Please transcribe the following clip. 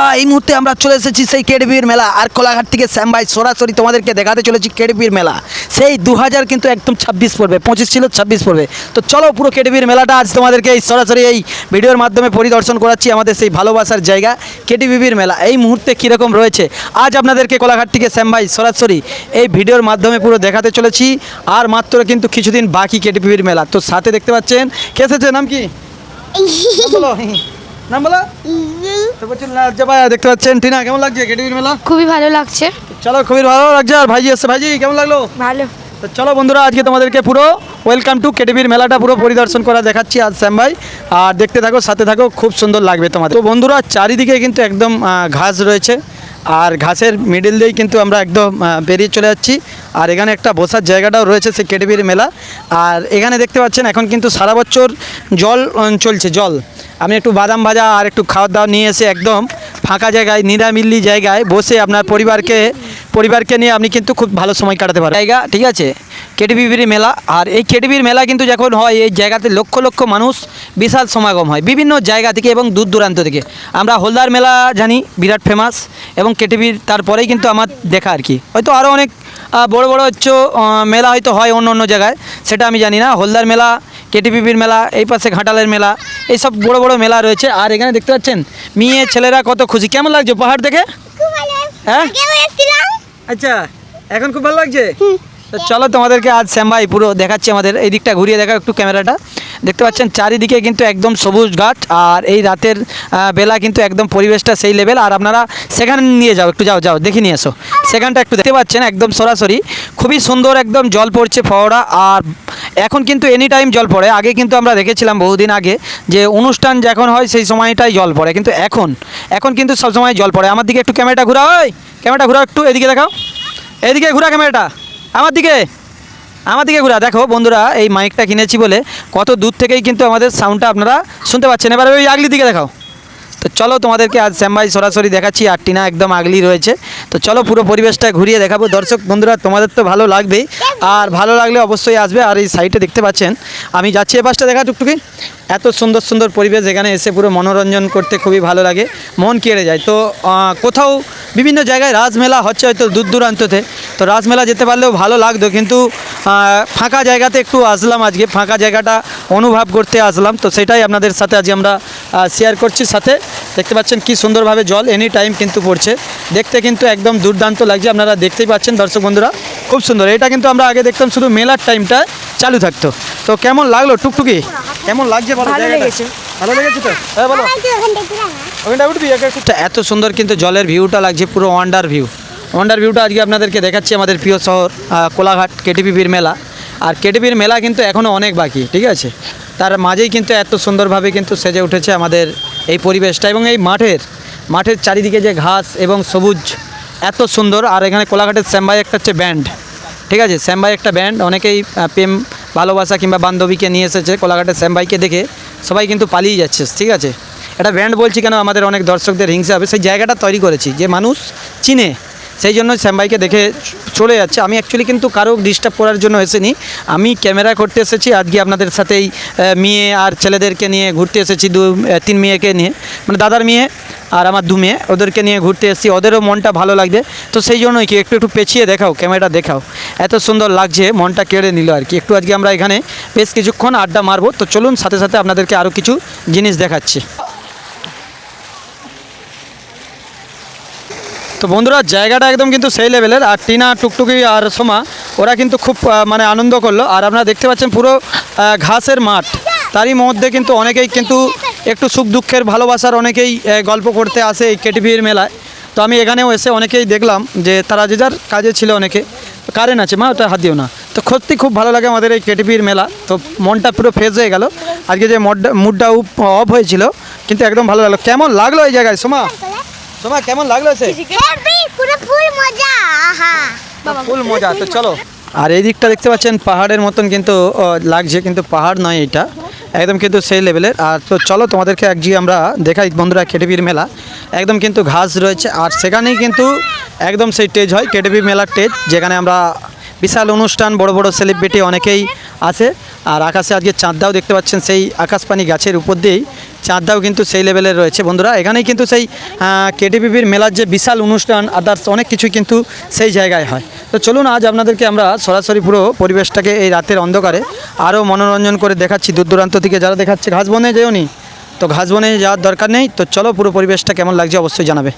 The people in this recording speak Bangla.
বন্ধুরা এই মুহূর্তে আমরা চলে এসেছি সেই কেডিপির মেলা। আর কোলাঘাট থেকে শ্যাম ভাই সরাসরি তোমাদেরকে দেখাতে চলেছি কেডিপির মেলা। সেই দু হাজার কিন্তু একদম ছাব্বিশ পড়বে, পঁচিশ ছিল ছাব্বিশ পড়বে। তো চলো পুরো কেডিপির মেলাটা আজ তোমাদেরকে এই সরাসরি এই ভিডিওর মাধ্যমে পরিদর্শন করাচ্ছি আমাদের সেই ভালোবাসার জায়গা কেটিপিবির মেলা। এই মুহূর্তে কীরকম রয়েছে? আজ আপনাদেরকে কোলাঘাট থেকে শ্যাম ভাই সরাসরি এই ভিডিওর মাধ্যমে পুরো দেখাতে চলেছি। আর মাত্র কিন্তু কিছুদিন বাকি কেটিপিবির মেলা। তো সাথে দেখতে পাচ্ছেন, কে এসেছে? নাম কি? নাম বলো। দেখতে পাচ্ছেন। টিনা কেমন লাগছে কেটিভির মেলা? খুবই ভালো লাগছে। চলো খুবই ভালো লাগছে। আর ভাইজি আসছে ভাইজি কেমন লাগল? ভালো। তো চলো বন্ধুরা আজকে তোমাদেরকে পুরো ওয়েলকাম টু কেটিভির মেলাটা পুরো পরিদর্শন করা দেখাচ্ছি আজ শ্যাম ভাই। আর দেখতে থাকো সাথে থাকো খুব সুন্দর লাগবে তোমাদের। তো বন্ধুরা চারিদিকে কিন্তু একদম ঘাস রয়েছে। আর ঘাসের মিডিল দিয়েই কিন্তু আমরা একদম বেরিয়ে চলে যাচ্ছি। আর এখানে একটা বসার জায়গাটাও রয়েছে সেই কেটেবির মেলা। আর এখানে দেখতে পাচ্ছেন এখন কিন্তু সারা বছর জল চলছে, জল। আমি একটু বাদাম ভাজা আর একটু খাওয়ার দাওয়া নিয়ে এসে একদম ফাঁকা জায়গায় নিরামিল্লি জায়গায় বসে আপনার পরিবারকে পরিবারকে নিয়ে আপনি কিন্তু খুব ভালো সময় কাটাতে পারেন। জায়গা, ঠিক আছে? কেটিবিবির মেলা। আর এই কেটিবির মেলা কিন্তু যখন হয় এই জায়গাতে লক্ষ লক্ষ মানুষ বিশাল সমাগম হয় বিভিন্ন জায়গা থেকে এবং দূর দূরান্ত থেকে। আমরা হলদার মেলা জানি বিরাট ফেমাস এবং কেটিবির তারপরেই কিন্তু আমার দেখা আর কি। হয়তো আরও অনেক বড় বড় হচ্ছে মেলা হয়তো হয় অন্য অন্য জায়গায় সেটা আমি জানি না। হলদার মেলা কেটিপিপির মেলা এই পাশে ঘাটালের মেলা এইসব বড় বড় মেলা রয়েছে। আর এখানে দেখতে পাচ্ছেন মেয়ে ছেলেরা কত খুশি। কেমন লাগছে পাহাড় দেখে? হ্যাঁ? আচ্ছা এখন খুব ভালো লাগছে? চলো তোমাদেরকে আজ শ্যাম ভাই পুরো দেখাচ্ছি আমাদের। এই দিকটা ঘুরিয়ে দেখা একটু ক্যামেরাটা। দেখতে পাচ্ছেন, চারিদিকে কিন্তু একদম সবুজ ঘাট আর এই রাতের বেলা কিন্তু একদম পরিবেশটা সেই লেভেল আর আপনারা সেখানে নিয়ে যাও, একটু যাও যাও, দেখে নিয়ে এসো। সেখানটা একটু দেখতে পাচ্ছেন, একদম সরাসরি। খুবই সুন্দর একদম জল পড়ছে ফওয়ারা। আর এখন কিন্তু এনি টাইম জল পড়ে। আগে কিন্তু আমরা দেখেছিলাম বহুদিন আগে যে অনুষ্ঠান যখন হয় সেই সময়টাই জল পড়ে। কিন্তু এখন এখন কিন্তু সবসময় জল পড়ে। আমার দিকে একটু ক্যামেরাটা ঘুরা হয় ক্যামেরাটা ঘুরাও একটু, এদিকে দেখাও। এদিকে ঘুরা ক্যামেরাটা। আমার দিকে আমার দিকে ঘুরা। দেখো বন্ধুরা, এই মাইকটা কিনেছি বলে কত দূর থেকেই কিন্তু আমাদের সাউন্ডটা আপনারা শুনতে পাচ্ছেন। এবার ওই আগলি দিকে দেখাও। তো চলো তোমাদেরকে আজ শ্যাম ভাই সরাসরি দেখাচ্ছি, আর টিনা একদম আগলি রয়েছে। তো চলো পুরো পরিবেশটা ঘুরিয়ে দেখাবো। দর্শক, বন্ধুরা, তোমাদের তো ভালো লাগবেই। আর ভালো লাগলে অবশ্যই আসবে, আর এই সাইডে দেখতে পাচ্ছেন, আমি যাচ্ছি এ পাশটা দেখা টুকটুকি। এত সুন্দর সুন্দর পরিবেশ এখানে এসে পুরো মনোরঞ্জন করতে খুবই ভালো লাগে, মন কেড়ে যায়। তো কোথাও বিভিন্ন জায়গায় রাজমেলা হচ্ছে হয়তো দূর দূরান্ততে তো রাজমেলা যেতে পারলেও ভালো লাগতো কিন্তু ফাঁকা জায়গাতে একটু আসলাম আজকে ফাঁকা জায়গাটা অনুভব করতে আসলাম। তো সেটাই আপনাদের সাথে আজকে আমরা শেয়ার করছি সাথে। দেখতে পাচ্ছেন কি সুন্দরভাবে জল এনি টাইম কিন্তু পড়ছে। দেখতে কিন্তু একদম দুর্দান্ত লাগছে আপনারা দেখতেই পাচ্ছেন দর্শক বন্ধুরা খুব সুন্দর। এটা কিন্তু আমরা আগে দেখতাম শুধু মেলার টাইমটা চালু থাকতো। তো কেমন লাগল টুকটুকি? কেমন লাগছে ভালো লেগেছে। ভালো লেগেছে তো? হ্যাঁ বলো। ওখানটা উঠবি? এত সুন্দর কিন্তু জলের ভিউটা লাগছে পুরো ওয়ান্ডার ভিউ ওয়ান্ডার ভিউটা আজকে আপনাদেরকে দেখাচ্ছি আমাদের প্রিয় শহর কোলাঘাট কেটিপিপির মেলা। আর কেটিপির মেলা কিন্তু এখনও অনেক বাকি, ঠিক আছে? তার মাঝেই কিন্তু এত সুন্দরভাবে কিন্তু সেজে উঠেছে আমাদের এই পরিবেশটা এবং এই মাঠের মাঠের চারিদিকে যে ঘাস এবং সবুজ, এত সুন্দর। আর এখানে কোলাঘাটের শ্যামবাই একটা হচ্ছে ব্যান্ড ঠিক আছে? শ্যামবাই একটা ব্যান্ড অনেকেই প্রেম, ভালোবাসা কিংবা বান্ধবীকে নিয়ে এসেছে কোলাঘাটের শ্যামবাইকে দেখে। সবাই কিন্তু পালিয়ে যাচ্ছে, ঠিক আছে? এটা ব্যান্ড বলছি কেন? আমাদের অনেক দর্শকদের হিংসা হবে। সেই জায়গাটা তৈরি করেছি, যে মানুষ চিনে। সেই জন্য শ্যামবাইকে দেখে চলে যাচ্ছে। আমি অ্যাকচুয়ালি কিন্তু কারও ডিস্টার্ব করার জন্য এসেনি। আমি ক্যামেরা করতে এসেছি, আজকে আপনাদের সাথেই মেয়ে আর ছেলেদেরকে নিয়ে ঘুরতে এসেছি, দু তিন মেয়েকে নিয়ে। মানে দাদার মেয়ে আর আমার দু মেয়ে, ওদেরকে নিয়ে ঘুরতে এসেছি। ওদেরও মনটা ভালো লাগবে তো সেই জন্যই কি, একটু একটু পেছিয়ে দেখাও, ক্যামেরাটা দেখাও। এত সুন্দর লাগছে, মনটা কেড়ে নিল আর কি। একটু আজকে আমরা এখানে বেশ কিছুক্ষণ আড্ডা মারবো। তো চলুন, সাথে সাথে আপনাদেরকে আরও কিছু জিনিস দেখাচ্ছি। তো বন্ধুরা, জায়গাটা একদম কিন্তু সেই লেভেলের আর টিনা, টুকটুকি আর সোমা, ওরা কিন্তু খুব মানে আনন্দ করল। আর আপনারা দেখতে পাচ্ছেন পুরো ঘাসের মাঠ। তারই মধ্যে কিন্তু অনেকেই কিন্তু একটু সুখ দুঃখের ভালোবাসার অনেকেই গল্প করতে আসে এই কেটিভির মেলায়। তো আমি এখানেও এসে অনেকেই দেখলাম যে তারা যে যার কাজে ছিল অনেকে, কারেন্ট আছে, মা, ওটা হাত দিও না। তো সত্যি খুব ভালো লাগে আমাদের এই কেটিভির মেলা। তো মনটা পুরো ফ্রেশ হয়ে গেল। আজকে যে মুডটা মুডটা অফ হয়েছিল, কিন্তু একদম ভালো লাগল। কেমন লাগল এই জায়গায়, সোমা? সোমা কেমন লাগল সে? পুরো ফুল মজা আহা। ফুল মজা তো চলো। আর এই দিকটা দেখতে পাচ্ছেন পাহাড়ের মতন কিন্তু লাগছে কিন্তু পাহাড় নয় এটা। একদম কিন্তু সেই লেভেলের। আর তো চলো তোমাদেরকে একজি আমরা দেখাই বন্ধুরা কেটিভির মেলা। একদম কিন্তু ঘাস রয়েছে আর সেখানেই কিন্তু একদম সেই টেজ হয় কেটিভি মেলার টেজ যেখানে আমরা বিশাল অনুষ্ঠান বড় বড় সেলিব্রিটি অনেকেই আছে। আর আকাশে আজকে চাঁদটাও দেখতে পাচ্ছেন সেই আকাশপানি গাছের উপর দিয়েই চাঁদটাও কিন্তু সেই লেভেলের রয়েছে। বন্ধুরা, এখানেই কিন্তু সেই কেটিপিপির মেলার যে বিশাল অনুষ্ঠান আদার্স অনেক কিছু কিন্তু সেই জায়গায় হয়। তো চলুন, আজ আপনাদেরকে আমরা সরাসরি পুরো পরিবেশটাকে এই রাতের অন্ধকারে আরও মনোরঞ্জন করে দেখাচ্ছি দূর দূরান্ত থেকে যারা দেখাচ্ছে ঘাস বনে যেও নি, তো ঘাস বনে যাওয়ার দরকার নেই। তো চলো পুরো পরিবেশটা কেমন লাগছে অবশ্যই জানাবে।